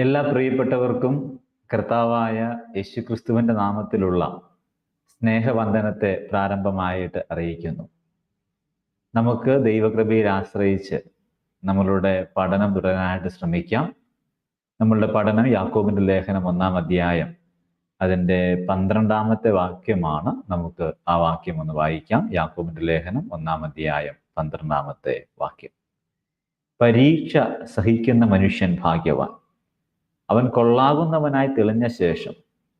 എല്ലാ പ്രിയപ്പെട്ടവർക്കും കർത്താവായ യേശുക്രിസ്തുവിന്റെ നാമത്തിലുള്ള സ്നേഹവന്ദനത്തെ പ്രാരംഭമായിട്ട് അറിയിക്കുന്നു. നമുക്ക് ദൈവകൃപയിൽ ആശ്രയിച്ച് നമ്മളുടെ പഠനം തുടരാനായിട്ട് ശ്രമിക്കാം. നമ്മളുടെ പഠനം യാക്കോബിന്റെ ലേഖനം ഒന്നാം അധ്യായം അതിന്റെ പന്ത്രണ്ടാമത്തെ വാക്യമാണ് നമുക്ക് ആ വാക്യം ഒന്ന് വായിക്കാം. യാക്കോബിന്റെ ലേഖനം ഒന്നാം അധ്യായം പന്ത്രണ്ടാമത്തെ വാക്യം. പരീക്ഷ സഹിക്കുന്ന മനുഷ്യൻ ഭാഗ്യവാൻ. അവൻ കൊള്ളാകുന്നവനായി തെളിഞ്ഞ ശേഷം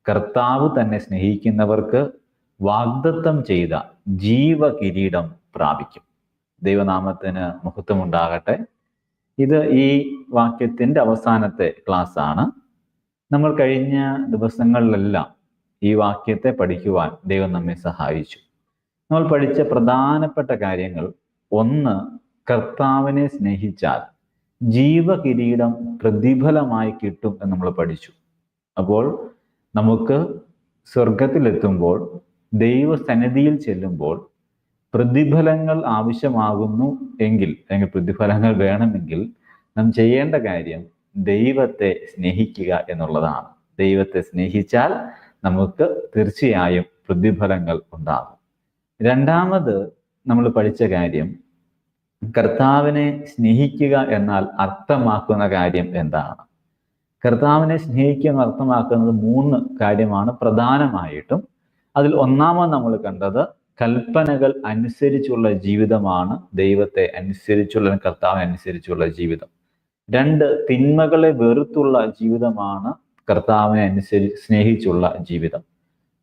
കർത്താവ് തന്നെ സ്നേഹിക്കുന്നവർക്ക് വാഗ്ദത്തം ചെയ്ത ജീവകിരീടം പ്രാപിക്കും. ദൈവനാമത്തിന് മഹത്വമുണ്ടാകട്ടെ. ഇത് ഈ വാക്യത്തിന്റെ അവസാനത്തെ ക്ലാസ് ആണ് നമ്മൾ കഴിഞ്ഞ ദിവസങ്ങളിലെല്ലാം ഈ വാക്യത്തെ പഠിക്കുവാൻ ദൈവം നമ്മെ സഹായിച്ചു. നമ്മൾ പഠിച്ച പ്രധാനപ്പെട്ട കാര്യങ്ങൾ ഒന്ന് കർത്താവിനെ സ്നേഹിച്ചാൽ ജീവകിരീടം പ്രതിഫലമായി കിട്ടും എന്ന് നമ്മൾ പഠിച്ചു. അപ്പോൾ നമുക്ക് സ്വർഗത്തിലെത്തുമ്പോൾ ദൈവസന്നിധിയിൽ ചെല്ലുമ്പോൾ പ്രതിഫലങ്ങൾ ആവശ്യമാകുന്നു എങ്കിൽ അല്ലെങ്കിൽ പ്രതിഫലങ്ങൾ വേണമെങ്കിൽ നാം ചെയ്യേണ്ട കാര്യം ദൈവത്തെ സ്നേഹിക്കുക എന്നുള്ളതാണ്. ദൈവത്തെ സ്നേഹിച്ചാൽ നമുക്ക് തീർച്ചയായും പ്രതിഫലങ്ങൾ ഉണ്ടാകും. രണ്ടാമത് നമ്മൾ പഠിച്ച കാര്യം കർത്താവിനെ സ്നേഹിക്കുക എന്നാൽ അർത്ഥമാക്കുന്ന കാര്യം എന്താണ്? കർത്താവിനെ സ്നേഹിക്കുക എന്ന് അർത്ഥമാക്കുന്നത് മൂന്ന് കാര്യമാണ് പ്രധാനമായിട്ടും. അതിൽ ഒന്നാമത് നമ്മൾ കണ്ടത് കൽപ്പനകൾ അനുസരിച്ചുള്ള ജീവിതമാണ് ദൈവത്തെ അനുസരിച്ചുള്ള കർത്താവിനെ അനുസരിച്ചുള്ള ജീവിതം. രണ്ട് തിന്മകളെ വെറുത്തുള്ള ജീവിതമാണ് കർത്താവിനെ അനുസരി സ്നേഹിച്ചുള്ള ജീവിതം.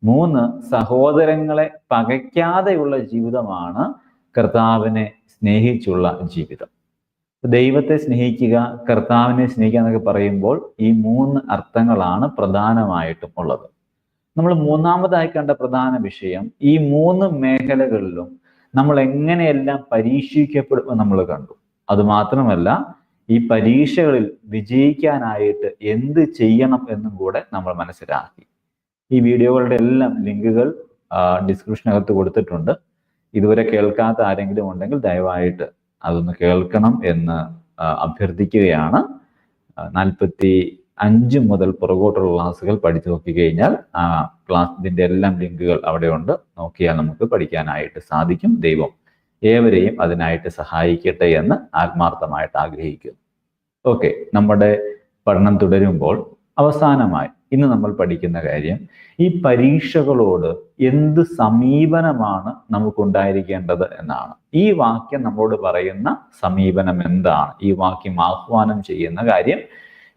മൂന്ന് സഹോദരങ്ങളെ പകയ്ക്കാതെയുള്ള ജീവിതമാണ് കർത്താവിനെ സ്നേഹിച്ചുള്ള ജീവിതം. ദൈവത്തെ സ്നേഹിക്കുക കർത്താവിനെ സ്നേഹിക്കുക എന്നൊക്കെ പറയുമ്പോൾ ഈ മൂന്ന് അർത്ഥങ്ങളാണ് പ്രധാനമായിട്ടും ഉള്ളത്. നമ്മൾ മൂന്നാമതായി കണ്ട പ്രധാന വിഷയം ഈ മൂന്ന് മേഖലകളിലും നമ്മൾ എങ്ങനെയെല്ലാം പരീക്ഷിക്കപ്പെടും നമ്മൾ കണ്ടു. അതുമാത്രമല്ല ഈ പരീക്ഷകളിൽ വിജയിക്കാനായിട്ട് എന്ത് ചെയ്യണം എന്നും കൂടെ നമ്മൾ മനസ്സിലാക്കി. ഈ വീഡിയോകളുടെ എല്ലാം ലിങ്കുകൾ ഡിസ്ക്രിപ്ഷനകത്ത് കൊടുത്തിട്ടുണ്ട്. ഇതുവരെ കേൾക്കാത്ത ആരെങ്കിലും ഉണ്ടെങ്കിൽ ദയവായിട്ട് അതൊന്ന് കേൾക്കണം എന്ന് അഭ്യർത്ഥിക്കുകയാണ്. നാൽപ്പത്തി അഞ്ച് മുതൽ പുറകോട്ടുള്ള ക്ലാസ്സുകൾ പഠിച്ചു നോക്കി കഴിഞ്ഞാൽ ആ ക്ലാസ് ഇതിന്റെ എല്ലാം ലിങ്കുകൾ അവിടെയുണ്ട്. നോക്കിയാൽ നമുക്ക് പഠിക്കാനായിട്ട് സാധിക്കും. ദൈവം ഏവരെയും അതിനായിട്ട് സഹായിക്കട്ടെ എന്ന് ആത്മാർത്ഥമായിട്ട് ആഗ്രഹിക്കുന്നു. ഓക്കെ നമ്മുടെ പഠനം തുടരുമ്പോൾ അവസാനമായി ഇന്ന് നമ്മൾ പഠിക്കുന്ന കാര്യം ഈ പരീക്ഷകളോട് എന്ത് സമീപനമാണ് നമുക്കുണ്ടായിരിക്കേണ്ടത് എന്നാണ്. ഈ വാക്യം നമ്മളോട് പറയുന്ന സമീപനം എന്താണ്? ഈ വാക്യം ആഹ്വാനം ചെയ്യുന്ന കാര്യം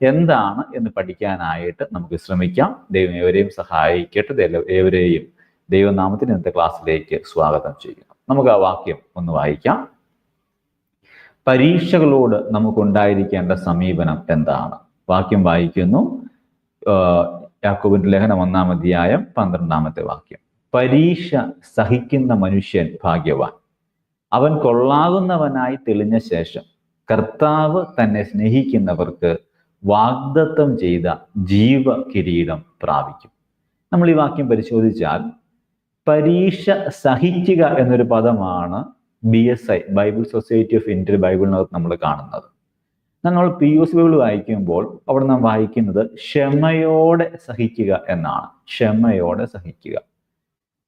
എന്താണ് എന്ന് പഠിക്കാനായിട്ട് നമുക്ക് ശ്രമിക്കാം. ദൈവം ഏവരെയും സഹായിക്കട്ടെ. ഏവരെയും ദൈവനാമത്തിന് ഇന്നത്തെ ക്ലാസ്സിലേക്ക് സ്വാഗതം ചെയ്യുന്നു. നമുക്ക് ആ വാക്യം ഒന്ന് വായിക്കാം. പരീക്ഷകളോട് നമുക്കുണ്ടായിരിക്കേണ്ട സമീപനം എന്താണ്? വാക്യം വായിക്കുന്നു. യാക്കോബിന്റെ ലേഖനം ഒന്നാം അധ്യായം പന്ത്രണ്ടാമത്തെ വാക്യം. പരീക്ഷ സഹിക്കുന്ന മനുഷ്യൻ ഭാഗ്യവാൻ. അവൻ കൊള്ളാകുന്നവനായി തെളിഞ്ഞ ശേഷം കർത്താവ് തന്നെ സ്നേഹിക്കുന്നവർക്ക് വാഗ്ദത്തം ചെയ്ത ജീവ കിരീടം പ്രാപിക്കും. നമ്മൾ ഈ വാക്യം പരിശോധിച്ചാൽ പരീക്ഷ സഹിക്കുക എന്നൊരു പദമാണ് B S I Bible Society of Indian ബൈബിളിനകത്ത് നമ്മൾ കാണുന്നത്. നമ്മൾ പി യു സി ബൈബിൾ വായിക്കുമ്പോൾ അവിടെ നാം വായിക്കുന്നത് ക്ഷമയോടെ സഹിക്കുക എന്നാണ്. ക്ഷമയോടെ സഹിക്കുക.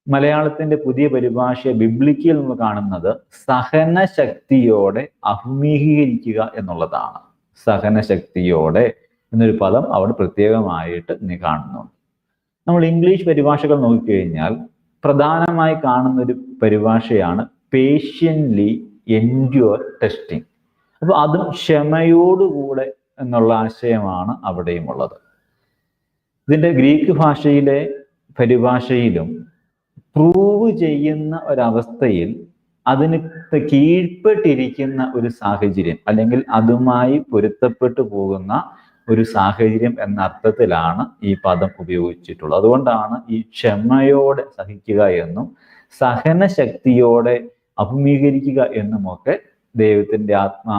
മലയാളത്തിന്റെ പുതിയ പരിഭാഷയെ ബിബ്ലിക്കയിൽ നമ്മൾ കാണുന്നത് സഹനശക്തിയോടെ അഭിമുഖീകരിക്കുക എന്നുള്ളതാണ്. സഹനശക്തിയോടെ എന്നൊരു പദം അവിടെ പ്രത്യേകമായിട്ട് നീ കാണുന്നുണ്ട്. നമ്മൾ ഇംഗ്ലീഷ് പരിഭാഷകൾ നോക്കിക്കഴിഞ്ഞാൽ പ്രധാനമായി കാണുന്ന ഒരു പരിഭാഷയാണ് പേഷ്യൻലി എൻഡ്യൂർ ടെസ്റ്റിംഗ് അപ്പോൾ അതും ക്ഷമയോടുകൂടെ എന്നുള്ള ആശയമാണ് അവിടെയും ഉള്ളത്. ഇതിന്റെ ഗ്രീക്ക് ഭാഷയിലെ പരിഭാഷയിലും പ്രൂവ് ചെയ്യുന്ന ഒരവസ്ഥയിൽ അതിന് കീഴ്പ്പെട്ടിരിക്കുന്ന ഒരു സാഹചര്യം അല്ലെങ്കിൽ അതുമായി പൊരുത്തപ്പെട്ടു പോകുന്ന ഒരു സാഹചര്യം എന്ന അർത്ഥത്തിലാണ് ഈ പദം ഉപയോഗിച്ചിട്ടുള്ളത്. അതുകൊണ്ടാണ് ഈ ക്ഷമയോടെ സഹിക്കുക എന്നും സഹനശക്തിയോടെ അഭിമുഖീകരിക്കുക എന്നുമൊക്കെ ദൈവത്തിന്റെ ആത്മാ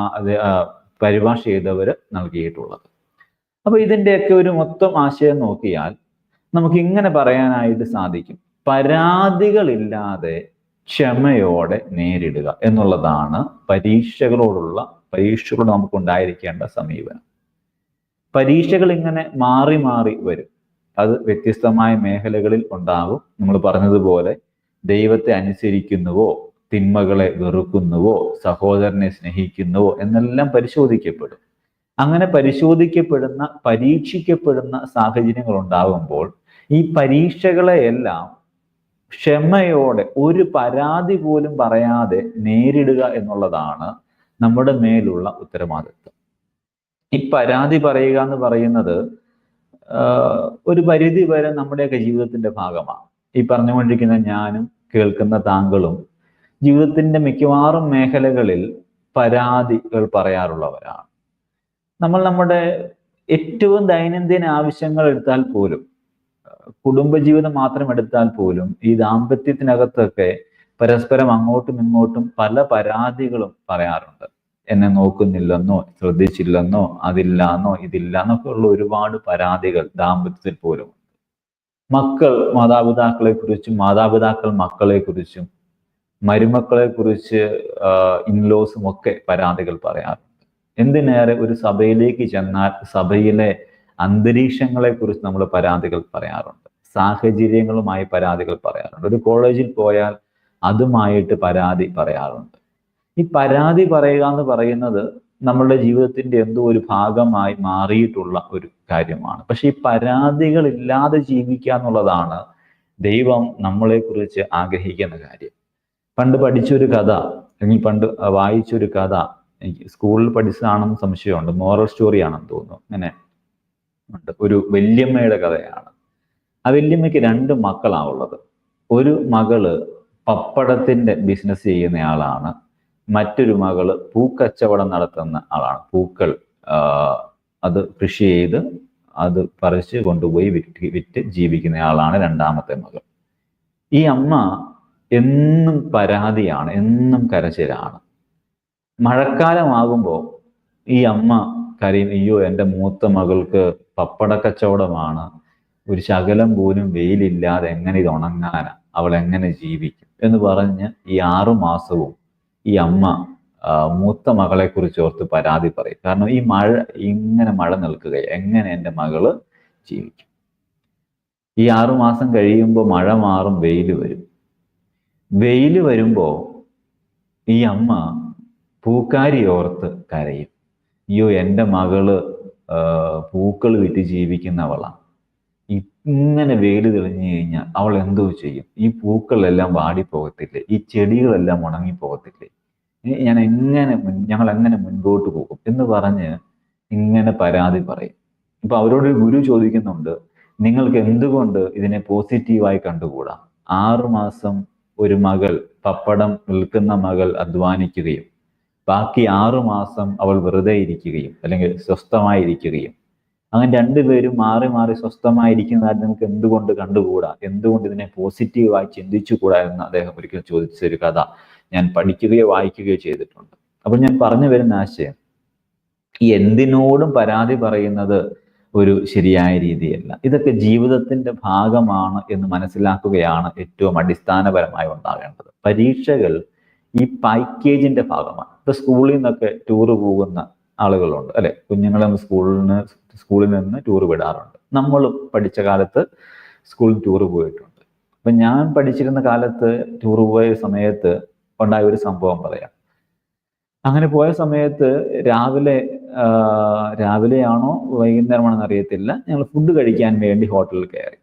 പരിഭാഷ ചെയ്തവർ നൽകിയിട്ടുള്ളത്. അപ്പോൾ ഇതിന്റെയൊക്കെ ഒരു മൊത്തം ആശയം നോക്കിയാൽ നമുക്ക് ഇങ്ങനെ പറയാനായിട്ട് സാധിക്കും. പരാതികളില്ലാതെ ക്ഷമയോടെ നേരിടുക എന്നുള്ളതാണ് പരീക്ഷകളോടുള്ള പരീക്ഷകളോട് നമുക്ക് ഉണ്ടായിരിക്കേണ്ട സമീപനം. പരീക്ഷകൾ ഇങ്ങനെ മാറി മാറി വരും. അത് വ്യത്യസ്തമായ മേഖലകളിൽ ഉണ്ടാകും നമ്മൾ പറഞ്ഞതുപോലെ ദൈവത്തെ അനുസരിക്കുന്നുവോ തിന്മകളെ വെറുക്കുന്നുവോ സഹോദരനെ സ്നേഹിക്കുന്നുവോ എന്നെല്ലാം പരിശോധിക്കപ്പെടും. അങ്ങനെ പരിശോധിക്കപ്പെടുന്ന പരീക്ഷിക്കപ്പെടുന്ന സാഹചര്യങ്ങൾ ഉണ്ടാകുമ്പോൾ ഈ പരീക്ഷകളെയെല്ലാം ക്ഷമയോടെ ഒരു പരാതി പോലും പറയാതെ നേരിടുക എന്നുള്ളതാണ് നമ്മുടെ മേലുള്ള ഉത്തരവാദിത്വം. ഈ പരാതി പറയുക എന്ന് പറയുന്നത് ഒരു പരിധി വരെ നമ്മുടെയൊക്കെ ജീവിതത്തിന്റെ ഭാഗമാണ്. ഈ പറഞ്ഞുകൊണ്ടിരിക്കുന്ന ഞാനും കേൾക്കുന്ന താങ്കളും ജീവിതത്തിന്റെ മിക്കവാറും മേഖലകളിൽ പരാതികൾ പറയാറുള്ളവരാണ്. നമ്മൾ നമ്മുടെ ഏറ്റവും ദൈനംദിന ആവശ്യങ്ങൾ എടുത്താൽ പോലും കുടുംബജീവിതം മാത്രം എടുത്താൽ പോലും ഈ ദാമ്പത്യത്തിനകത്തൊക്കെ പരസ്പരം അങ്ങോട്ടും ഇങ്ങോട്ടും പല പരാതികളും പറയാറുണ്ട്. എന്നെ നോക്കുന്നില്ലെന്നോ ശ്രദ്ധിച്ചില്ലെന്നോ അതില്ലാന്നോ ഇതില്ല എന്നൊക്കെ ഉള്ള ഒരുപാട് പരാതികൾ ദാമ്പത്യത്തിൽ പോലും മക്കൾ മാതാപിതാക്കളെ കുറിച്ചും മാതാപിതാക്കൾ മക്കളെ കുറിച്ചും മരുമക്കളെ കുറിച്ച് ഇൻലോസും ഒക്കെ പരാതികൾ പറയാറുണ്ട് എന്തിനേറെ ഒരു സഭയിലേക്ക് ചെന്നാൽ സഭയിലെ അന്തരീക്ഷങ്ങളെ കുറിച്ച് നമ്മൾ പരാതികൾ പറയാറുണ്ട്. സാഹചര്യങ്ങളുമായി പരാതികൾ പറയാറുണ്ട്. ഒരു കോളേജിൽ പോയാൽ അതുമായിട്ട് പരാതി പറയാറുണ്ട്. ഈ പരാതി പറയുക എന്ന് പറയുന്നത് നമ്മളുടെ ജീവിതത്തിന്റെ എന്തോ ഒരു ഭാഗമായി മാറിയിട്ടുള്ള ഒരു കാര്യമാണ്. പക്ഷെ ഈ പരാതികൾ ഇല്ലാതെ ജീവിക്കുക എന്നുള്ളതാണ് ദൈവം നമ്മളെ കുറിച്ച് ആഗ്രഹിക്കുന്ന കാര്യം. പണ്ട് പഠിച്ചൊരു കഥ അല്ലെങ്കിൽ പണ്ട് വായിച്ചൊരു കഥ എനിക്ക് സ്കൂളിൽ പഠിച്ചതാണെന്ന് സംശയമുണ്ട് മോറൽ സ്റ്റോറി ആണെന്ന് തോന്നുന്നു അങ്ങനെ ഉണ്ട്. ഒരു വല്യമ്മയുടെ കഥയാണ്. ആ വല്യമ്മയ്ക്ക് രണ്ട് മക്കളാണ് ഉള്ളത്. ഒരു മകൾ പപ്പടത്തിന്റെ ബിസിനസ് ചെയ്യുന്ന ആളാണ് മറ്റൊരു മകൾ പൂക്കച്ചവടം നടത്തുന്ന ആളാണ്. പൂക്കൾ അത് കൃഷി ചെയ്ത് അത് പറിച്ച് കൊണ്ടുപോയി വിറ്റ് വിറ്റ് ജീവിക്കുന്ന ആളാണ് രണ്ടാമത്തെ മകൾ. ഈ അമ്മ എന്നും പരാതിയാണ് എന്നും കരച്ചിലാണ്. മഴക്കാലമാകുമ്പോൾ ഈ അമ്മ കരയും അയ്യോ എന്റെ മൂത്ത മകൾക്ക് പപ്പട കച്ചവടമാണ് ഒരു ശകലം പോലും വെയിലില്ലാതെ എങ്ങനെ ഇത് ഉണങ്ങാനാ അവൾ എങ്ങനെ ജീവിക്കും? എന്ന് പറഞ്ഞ് ഈ ആറു മാസവും ഈ അമ്മ മൂത്ത മകളെ കുറിച്ച് ഓർത്ത് പരാതി പറയും. കാരണം ഈ മഴ ഇങ്ങനെ മഴ നിൽക്കുക എങ്ങനെ എന്റെ മകൾ ജീവിക്കും? ഈ ആറുമാസം കഴിയുമ്പോൾ മഴ മാറും വെയിൽ വരും. വെയിൽ വരുമ്പോ ഈ അമ്മ പൂക്കാരി ഓർത്ത് കരയും. അയ്യോ എന്റെ മകൾ പൂക്കൾ വിറ്റ് ജീവിക്കുന്നവളാണ് ഇങ്ങനെ വെയിൽ തെളിഞ്ഞു കഴിഞ്ഞാൽ അവൾ എന്തോ ചെയ്യും? ഈ പൂക്കളെല്ലാം വാടിപ്പോകത്തില്ലേ? ഈ ചെടികളെല്ലാം ഉണങ്ങിപ്പോകത്തില്ലേ? ഞാൻ എങ്ങനെ ഞങ്ങൾ എങ്ങനെ മുൻപോട്ട് പോകും? എന്ന് പറഞ്ഞ് ഇങ്ങനെ പരാതി പറയും. ഇപ്പൊ അവരോട് ഗുരു ചോദിക്കുന്നുണ്ട് നിങ്ങൾക്ക് എന്തുകൊണ്ട് ഇതിനെ പോസിറ്റീവായി കണ്ടുകൂടാ? ആറു മാസം ഒരു മകൾ പപ്പടം നിൽക്കുന്ന മകൾ അധ്വാനിക്കുകയും ബാക്കി ആറു മാസം അവൾ വെറുതെ ഇരിക്കുകയും അല്ലെങ്കിൽ സ്വസ്ഥമായിരിക്കുകയും. അങ്ങനെ രണ്ടുപേരും മാറി മാറി സ്വസ്ഥമായിരിക്കുന്നതായിട്ട് നമുക്ക് എന്തുകൊണ്ട് കണ്ടുകൂടാ? എന്തുകൊണ്ട് ഇതിനെ പോസിറ്റീവായി ചിന്തിച്ചുകൂടാ എന്ന് അദ്ദേഹം ഒരിക്കൽ ചോദിച്ച ഒരു കഥ ഞാൻ പഠിക്കുകയോ വായിക്കുകയോ ചെയ്തിട്ടുണ്ട്. അപ്പോൾ ഞാൻ പറഞ്ഞു വരുന്ന ആശയം ഈ എന്തിനോടും പരാതി പറയുന്നത് ഒരു ശരിയായ രീതിയല്ല. ഇതൊക്കെ ജീവിതത്തിന്റെ ഭാഗമാണ് എന്ന് മനസ്സിലാക്കുകയാണ് ഏറ്റവും അടിസ്ഥാനപരമായി ഉണ്ടാകേണ്ടത്. പരീക്ഷകൾ ഈ പാക്കേജിന്റെ ഭാഗമാണ്. ഇപ്പൊ സ്കൂളിൽ നിന്നൊക്കെ ടൂർ പോകുന്ന ആളുകളുണ്ട് അല്ലെ? കുഞ്ഞുങ്ങളെ സ്കൂളിൽ നിന്ന് സ്കൂളിൽ നിന്ന് ടൂർ വിടാറുണ്ട്. നമ്മൾ പഠിച്ച കാലത്ത് സ്കൂളിൽ ടൂർ പോയിട്ടുണ്ട്. അപ്പൊ ഞാൻ പഠിച്ചിരുന്ന കാലത്ത് ടൂർ പോയ സമയത്ത് ഉണ്ടായ ഒരു സംഭവം പറയാം. അങ്ങനെ പോയ സമയത്ത് രാവിലെ രാവിലെയാണോ വൈകുന്നേരമാണെന്ന് അറിയത്തില്ല. ഞങ്ങൾ ഫുഡ് കഴിക്കാൻ വേണ്ടി ഹോട്ടലിൽ കയറി.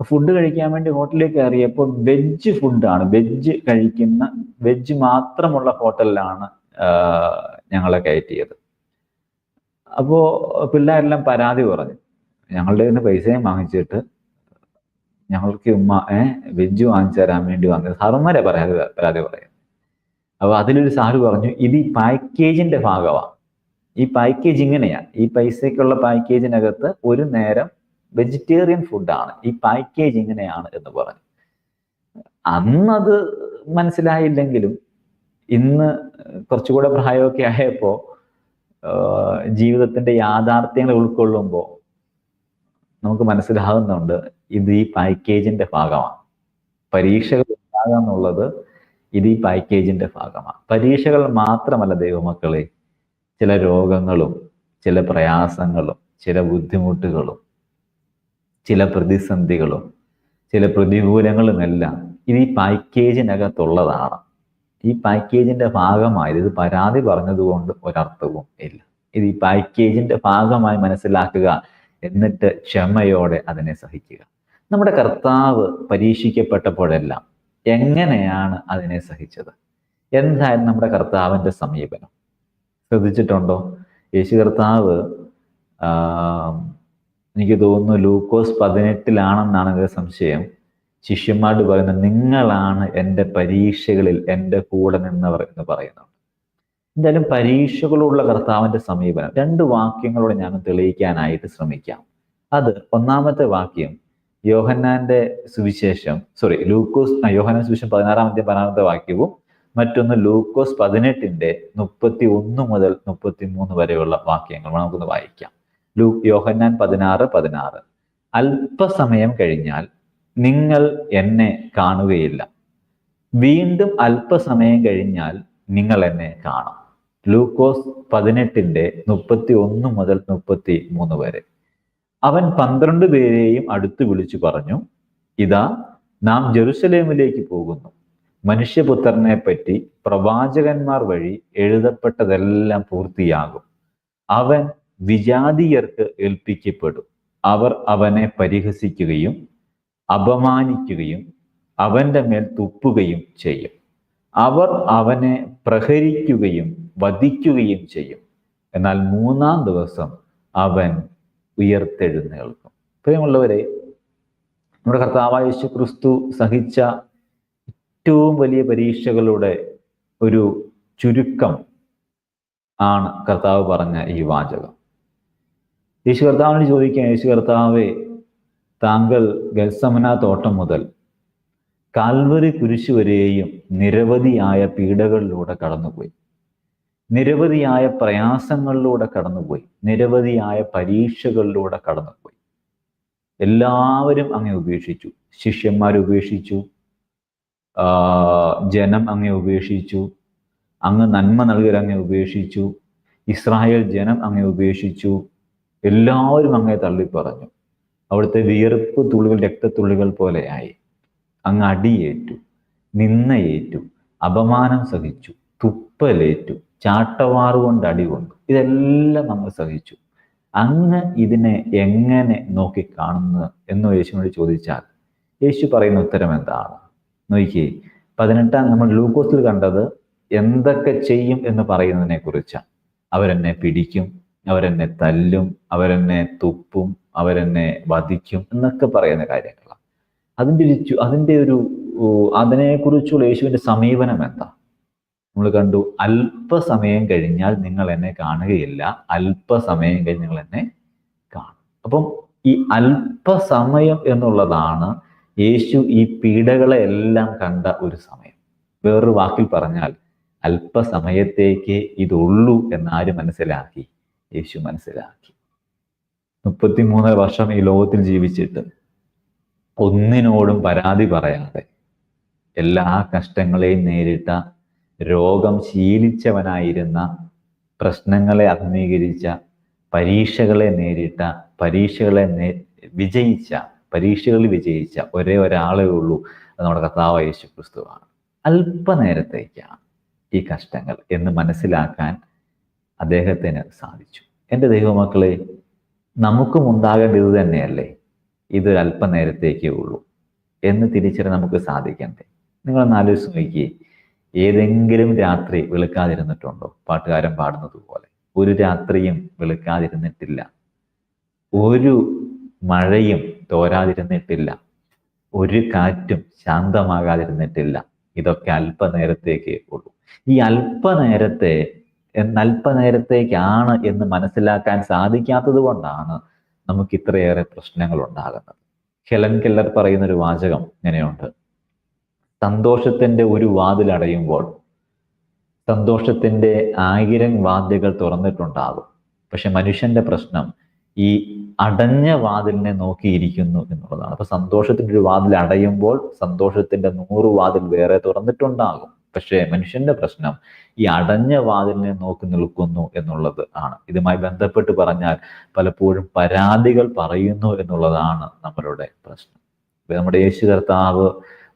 ഫുഡ് കഴിക്കാൻ വേണ്ടി ഹോട്ടലിൽ കയറിയപ്പോൾ വെജ് ഫുഡാണ് വെജ് കഴിക്കുന്ന വെജ് മാത്രമുള്ള ഹോട്ടലിലാണ് ഞങ്ങളെ കയറ്റിയത്. അപ്പോൾ പിള്ളേരെല്ലാം പരാതി പറഞ്ഞു. ഞങ്ങളുടെ നിന്ന് പൈസയും വാങ്ങിച്ചിട്ട് ഞങ്ങൾക്ക് ഉമ്മ ഏഹ് വെജ് വാങ്ങിച്ചു തരാൻ വേണ്ടി വന്നത്. സാറന്മാരെ പരാതി പരാതി പറയാം അപ്പോൾ അതിലൊരു സാറ് പറഞ്ഞു ഇത് ഈ പാക്കേജിന്റെ ഭാഗമാണ് ഈ പാക്കേജ് ഇങ്ങനെയാണ് ഈ പൈസയ്ക്കുള്ള പാക്കേജിനകത്ത് ഒരു നേരം വെജിറ്റേറിയൻ ഫുഡാണ് ഈ പാക്കേജ് ഇങ്ങനെയാണ് എന്ന് പറഞ്ഞു. അന്നത് മനസ്സിലായില്ലെങ്കിലും ഇന്ന് കുറച്ചുകൂടെ പ്രായമൊക്കെ ആയപ്പോൾ ജീവിതത്തിന്റെ യാഥാർത്ഥ്യങ്ങൾ ഉൾക്കൊള്ളുമ്പോൾ നമുക്ക് മനസ്സിലാകുന്നുണ്ട് ഇത് ഈ പാക്കേജിന്റെ ഭാഗമാണ്. പരീക്ഷകൾ ഉണ്ടാകുക എന്നുള്ളത് ഇത് ഈ പാക്കേജിന്റെ ഭാഗമാണ്. പരീക്ഷകൾ മാത്രമല്ല ദൈവമക്കളെ ചില രോഗങ്ങളും ചില പ്രയാസങ്ങളും ചില ബുദ്ധിമുട്ടുകളും ചില പ്രതിസന്ധികളും ചില പ്രതികൂലങ്ങളുമെല്ലാം ഇത് ഈ പാക്കേജിനകത്തുള്ളതാണ് ഈ പാക്കേജിന്റെ ഭാഗമായി ഇത് പരാതി പറഞ്ഞതുകൊണ്ട് ഒരർത്ഥവും ഇല്ല. ഇത് ഈ പാക്കേജിന്റെ ഭാഗമായി മനസ്സിലാക്കുക എന്നിട്ട് ക്ഷമയോടെ അതിനെ സഹിക്കുക. നമ്മുടെ കർത്താവ് പരീക്ഷിക്കപ്പെട്ടപ്പോഴെല്ലാം എങ്ങനെയാണ് അതിനെ സഹിച്ചത്? എന്തായിരുന്നു നമ്മുടെ കർത്താവിന്റെ സമീപനം? ശ്രദ്ധിച്ചിട്ടുണ്ടോ? യേശു കർത്താവ് എനിക്ക് തോന്നുന്നു ലൂക്കോസ് പതിനെട്ടിലാണെന്നാണ് എന്റെ സംശയം. ശിഷ്യന്മാരോട് പറയുന്നത് നിങ്ങളാണ് എന്റെ പരീക്ഷകളിൽ എന്റെ കൂടെ നിന്നവർ എന്ന് പറയുന്നുണ്ട്. എന്തായാലും പരീക്ഷകളുള്ള കർത്താവിന്റെ സമീപനം രണ്ട് വാക്യങ്ങളോട് ഞാൻ തെളിയിക്കാനായിട്ട് ശ്രമിക്കാം. അത് ഒന്നാമത്തെ വാക്യം യോഹന്നാന്റെ സുവിശേഷം സോറി ലൂക്കോസ് യോഹന്നാൻ സുവിശേഷം പതിനാറാമത്തെ പതിനാറാമത്തെ വാക്യവും മറ്റൊന്ന് ലൂക്കോസ് പതിനെട്ടിന്റെ മുപ്പത്തി ഒന്ന് മുതൽ മുപ്പത്തി മൂന്ന് വരെയുള്ള വാക്യങ്ങൾ നമുക്കൊന്ന് വായിക്കാം. ലൂ യോഹന്നാൻ പതിനാറ് പതിനാറ്. അല്പസമയം കഴിഞ്ഞാൽ നിങ്ങൾ എന്നെ കാണുകയില്ല. വീണ്ടും അല്പസമയം കഴിഞ്ഞാൽ നിങ്ങൾ എന്നെ കാണും. ലൂക്കോസ് പതിനെട്ടിന്റെ മുപ്പത്തി ഒന്ന് മുതൽ മുപ്പത്തി മൂന്ന് വരെ. അവൻ പന്ത്രണ്ട് പേരെയും അടുത്ത് വിളിച്ചു പറഞ്ഞു ഇതാ നാം ജെറുസലേമിലേക്ക് പോകുന്നു. മനുഷ്യപുത്രനെ പറ്റി പ്രവാചകന്മാർ വഴി എഴുതപ്പെട്ടതെല്ലാം പൂർത്തിയാകും. അവൻ വിജാതീയർക്ക് ഏൽപ്പിക്കപ്പെടും. അവർ അവനെ പരിഹസിക്കുകയും അപമാനിക്കുകയും അവന്റെ മേൽ തുപ്പുകയും ചെയ്യും. അവർ അവനെ പ്രഹരിക്കുകയും വധിക്കുകയും ചെയ്യും. എന്നാൽ മൂന്നാം ദിവസം അവൻ ഉയർത്തെഴുന്നേൽക്കും. പ്രിയമുള്ളവരെ നമ്മുടെ കർത്താവായ യേശു ക്രിസ്തു സഹിച്ച ഏറ്റവും വലിയ പരീക്ഷകളുടെ ഒരു ചുരുക്കം ആണ് കർത്താവ് പറഞ്ഞ ഈ വാചകം. യേശു കർത്താവിനോട് ചോദിക്കാൻ യേശു കർത്താവെ താങ്കൾ ഗൽസമന തോട്ടം മുതൽ കാൽവരി കുരിശു വരെയും നിരവധിയായ പീഡകളിലൂടെ കടന്നുപോയി. നിരവധിയായ പ്രയാസങ്ങളിലൂടെ കടന്നുപോയി. നിരവധിയായ പരീക്ഷകളിലൂടെ കടന്നുപോയി. എല്ലാവരും അങ്ങനെ ഉപേക്ഷിച്ചു. ശിഷ്യന്മാർ ഉപേക്ഷിച്ചു. ജനം അങ്ങനെ ഉപേക്ഷിച്ചു. അങ്ങ് നന്മ നൽകിയവർ അങ്ങെ ഉപേക്ഷിച്ചു. ഇസ്രായേൽ ജനം അങ്ങനെ ഉപേക്ഷിച്ചു. എല്ലാവരും അങ്ങെ തള്ളിപ്പറഞ്ഞു. അവിടുത്തെ വിയർപ്പ് തുള്ളികൾ രക്തത്തുള്ളികൾ പോലെയായി. അങ്ങ് അടിയേറ്റു നിന്നയേറ്റു അപമാനം സഹിച്ചു തുപ്പലേറ്റു. ചാട്ടവാറ് കൊണ്ട് അടി കൊണ്ടു. ഇതെല്ലാം നമ്മൾ സഹിച്ചു. അങ്ങ് ഇതിനെ എങ്ങനെ നോക്കി കാണുന്നു എന്ന് യേശുവിനോട് ചോദിച്ചാൽ യേശു പറയുന്ന ഉത്തരം എന്താണ്? നോക്കിയേ പതിനെട്ടാം നമ്മൾ ലൂക്കോസിൽ കണ്ടത് എന്തൊക്കെ ചെയ്യും എന്ന് പറയുന്നതിനെ കുറിച്ചാണ്. അവരെന്നെ പിടിക്കും അവരെന്നെ തല്ലും അവരെന്നെ തുപ്പും അവരെന്നെ വധിക്കും എന്നൊക്കെ പറയുന്ന കാര്യങ്ങളാണ്. അതിന്റെ ഒരു അതിന്റെ ഒരു അതിനെക്കുറിച്ചുള്ള യേശുവിന്റെ സമീപനം എന്താ? നമ്മൾ കണ്ടു അല്പസമയം കഴിഞ്ഞാൽ നിങ്ങൾ എന്നെ കാണുകയില്ല. അല്പസമയം കഴിഞ്ഞ് നിങ്ങൾ എന്നെ കാണും. അപ്പം ഈ അല്പസമയം എന്നുള്ളതാണ് യേശു ഈ പീഡകളെ എല്ലാം കണ്ട ഒരു സമയം. വേറൊരു വാക്കിൽ പറഞ്ഞാൽ അല്പസമയത്തേക്ക് ഇതുള്ളൂ എന്നാര് മനസ്സിലാക്കി? യേശു മനസ്സിലാക്കി. മുപ്പത്തിമൂന്നര വർഷം ഈ ലോകത്തിൽ ജീവിച്ചിട്ട് ഒന്നിനോടും പരാതി പറയാതെ എല്ലാ കഷ്ടങ്ങളെയും നേരിട്ട രോഗം ശീലിച്ചവനായിരുന്ന പ്രശ്നങ്ങളെ അഭിമുഖീകരിച്ച പരീക്ഷകളെ നേരിട്ട പരീക്ഷകളെ നേ വിജയിച്ച പരീക്ഷകളിൽ വിജയിച്ച ഒരേ ഒരാളേ ഉള്ളൂ അത് നമ്മുടെ കർത്താവ് യേശു ക്രിസ്തുവാണ് അല്പനേരത്തേക്കാണ് ഈ കഷ്ടങ്ങൾ എന്ന് മനസ്സിലാക്കാൻ അദ്ദേഹത്തിന് സാധിച്ചു. എന്റെ ദൈവമക്കളെ നമുക്കും ഉണ്ടാകേണ്ടത് തന്നെയല്ലേ? ഇത് അല്പനേരത്തേക്കേ ഉള്ളൂ. എന്ന് തിരിച്ചറിയാൻ നമുക്ക് സാധിക്കണ്ടേ? നിങ്ങളൊന്ന് ആലോചിച്ച് നോക്കിയേ. ഏതെങ്കിലും രാത്രി വെളുക്കാതിരുന്നിട്ടുണ്ടോ? പാട്ടുകാരൻ പാടുന്നത് പോലെ ഒരു രാത്രിയും വെളുക്കാതിരുന്നിട്ടില്ല. ഒരു മഴയും തോരാതിരുന്നിട്ടില്ല. ഒരു കാറ്റും ശാന്തമാകാതിരുന്നിട്ടില്ല. ഇതൊക്കെ അല്പനേരത്തേക്കേ ഉള്ളൂ. ഈ അല്പനേരത്തെ അല്പനേരത്തേക്കാണ് എന്ന് മനസ്സിലാക്കാൻ സാധിക്കാത്തത് കൊണ്ടാണ് നമുക്ക് ഇത്രയേറെ പ്രശ്നങ്ങൾ ഉണ്ടാകുന്നത് ഹെലൻ കെല്ലർ പറയുന്ന ഒരു വാചകം ഇങ്ങനെയുണ്ട്. സന്തോഷത്തിന്റെ ഒരു വാതിൽ അടയുമ്പോൾ സന്തോഷത്തിന്റെ ആയിരം വാതിലുകൾ തുറന്നിട്ടുണ്ടാകും. പക്ഷെ മനുഷ്യന്റെ പ്രശ്നം ഈ അടഞ്ഞ വാതിലിനെ നോക്കിയിരിക്കുന്നു എന്നുള്ളതാണ്. അപ്പൊ സന്തോഷത്തിന്റെ ഒരു വാതിൽ അടയുമ്പോൾ സന്തോഷത്തിന്റെ നൂറ് വാതിൽ വേറെ തുറന്നിട്ടുണ്ടാകും. പക്ഷേ മനുഷ്യന്റെ പ്രശ്നം ഈ അടഞ്ഞ വാതിലിനെ നോക്കി നിൽക്കുന്നു എന്നുള്ളത് ആണ്. ഇതുമായി ബന്ധപ്പെട്ട് പറഞ്ഞാൽ പലപ്പോഴും പരാതികൾ പറയുന്നു എന്നുള്ളതാണ് നമ്മളുടെ പ്രശ്നം. നമ്മുടെ യേശു കർത്താവ്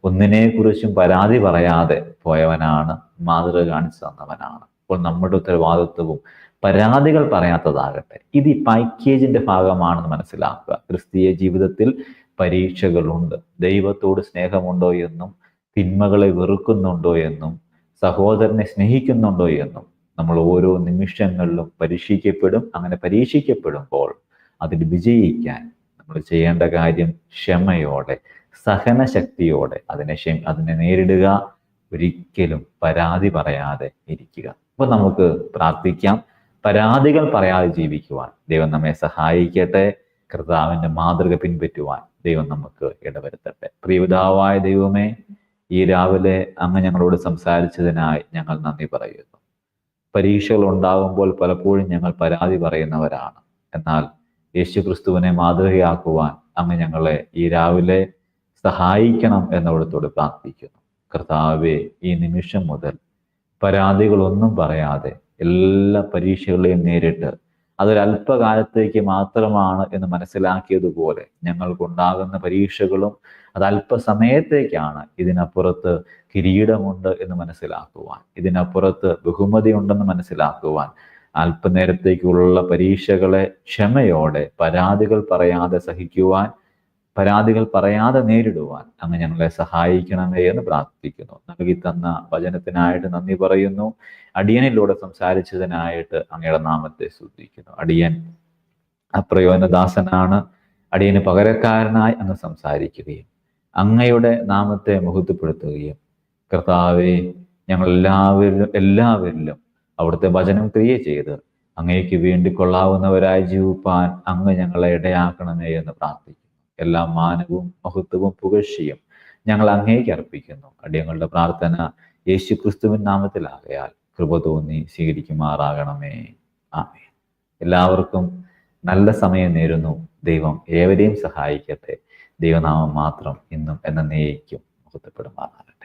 ഒന്നിനെക്കുറിച്ചും പരാതി പറയാതെ പോയവനാണ് മാതൃക കാണിച്ചു തന്നവനാണ്. അപ്പോൾ നമ്മുടെ ഉത്തരവാദിത്വവും പരാതികൾ പറയാത്തതാകട്ടെ. ഇത് ഈ പാക്കേജിന്റെ ഭാഗമാണെന്ന് മനസ്സിലാക്കുക. ക്രിസ്തീയ ജീവിതത്തിൽ പരീക്ഷകളുണ്ട്. ദൈവത്തോട് സ്നേഹമുണ്ടോ എന്നും തിന്മകളെ വെറുക്കുന്നുണ്ടോ എന്നും സഹോദരനെ സ്നേഹിക്കുന്നുണ്ടോ എന്നും നമ്മൾ ഓരോ നിമിഷങ്ങളിലും പരീക്ഷിക്കപ്പെടും. അങ്ങനെ പരീക്ഷിക്കപ്പെടുമ്പോൾ അതിൽ വിജയിക്കാൻ നമ്മൾ ചെയ്യേണ്ട കാര്യം ക്ഷമയോടെ സഹനശക്തിയോടെ അതിനെ ക്ഷമ അതിനെ നേരിടുക. ഒരിക്കലും പരാതി പറയാതെ ഇരിക്കുക. അപ്പൊ നമുക്ക് പ്രാർത്ഥിക്കാം. പരാതികൾ പറയാതെ ജീവിക്കുവാൻ ദൈവം നമ്മെ സഹായിക്കട്ടെ. കർത്താവിന്റെ മാതൃക പിൻപറ്റുവാൻ ദൈവം നമുക്ക് ഇടവരുത്തട്ടെ. പ്രിയപിതാവായ ദൈവമേ ഈ രാവിലെ അങ്ങ് ഞങ്ങളോട് സംസാരിച്ചതിനായി ഞങ്ങൾ നന്ദി പറയുന്നു. പരീക്ഷകൾ ഉണ്ടാകുമ്പോൾ പലപ്പോഴും ഞങ്ങൾ പരാതി പറയുന്നവരാണ്. എന്നാൽ യേശു ക്രിസ്തുവിനെ മാതൃകയാക്കുവാൻ അങ്ങ് ഞങ്ങളെ ഈ രാവിലെ സഹായിക്കണം എന്നവിടത്തോട് പ്രാർത്ഥിക്കുന്നു. കർത്താവെ ഈ നിമിഷം മുതൽ പരാതികളൊന്നും പറയാതെ എല്ലാ പരീക്ഷകളെയും നേരിട്ട് അതൊരല്പകാലത്തേക്ക് മാത്രമാണ് എന്ന് മനസ്സിലാക്കിയതുപോലെ ഞങ്ങൾക്കുണ്ടാകുന്ന പരീക്ഷകളും അത് അല്പസമയത്തേക്കാണ് ഇതിനപ്പുറത്ത് കിരീടമുണ്ട് എന്ന് മനസ്സിലാക്കുവാൻ ഇതിനപ്പുറത്ത് ബഹുമതി ഉണ്ടെന്ന് മനസ്സിലാക്കുവാൻ അല്പനേരത്തേക്കുള്ള പരീക്ഷകളെ ക്ഷമയോടെ പരാതികൾ പറയാതെ സഹിക്കുവാൻ പരാതികൾ പറയാതെ നേരിടുവാൻ അങ്ങ് ഞങ്ങളെ സഹായിക്കണമേ എന്ന് പ്രാർത്ഥിക്കുന്നു. നൽകി തന്ന വചനത്തിനായിട്ട് നന്ദി പറയുന്നു. അടിയനിലൂടെ സംസാരിച്ചതിനായിട്ട് അങ്ങയുടെ നാമത്തെ ശ്രദ്ധിക്കുന്നു അടിയൻ അപ്രയോജനദാസനാണ് അടിയന് പകരക്കാരനായി അങ്ങ് സംസാരിക്കുകയും അങ്ങയുടെ നാമത്തെ മുഹത്വപ്പെടുത്തുകയും കർത്താവെ ഞങ്ങൾ എല്ലാവരിലും എല്ലാവരിലും അവിടുത്തെ വചനം ക്രിയ ചെയ്ത് അങ്ങേക്ക് വേണ്ടി കൊള്ളാവുന്നവരായി ജീവിപ്പാൻ അങ്ങ് ഞങ്ങളെ ഇടയാക്കണമേ എന്ന് പ്രാർത്ഥിക്കുന്നു. എല്ലാ മാനവും മഹത്വവും പുകഴ്ചയും ഞങ്ങൾ അങ്ങേക്ക് അർപ്പിക്കുന്നു. അടിയങ്ങളുടെ പ്രാർത്ഥന യേശു ക്രിസ്തുവിൻ നാമത്തിലാകയാൽ കൃപ തോന്നി സ്വീകരിക്കുമാറാകണമേ. ആമേ എല്ലാവർക്കും നല്ല സമയം നേരുന്നു. ദൈവം ഏവരെയും സഹായിക്കട്ടെ. ദൈവനാമം മാത്രം ഇന്നും എന്നേക്കും മഹത്വപ്പെടുമാറാകട്ടെ.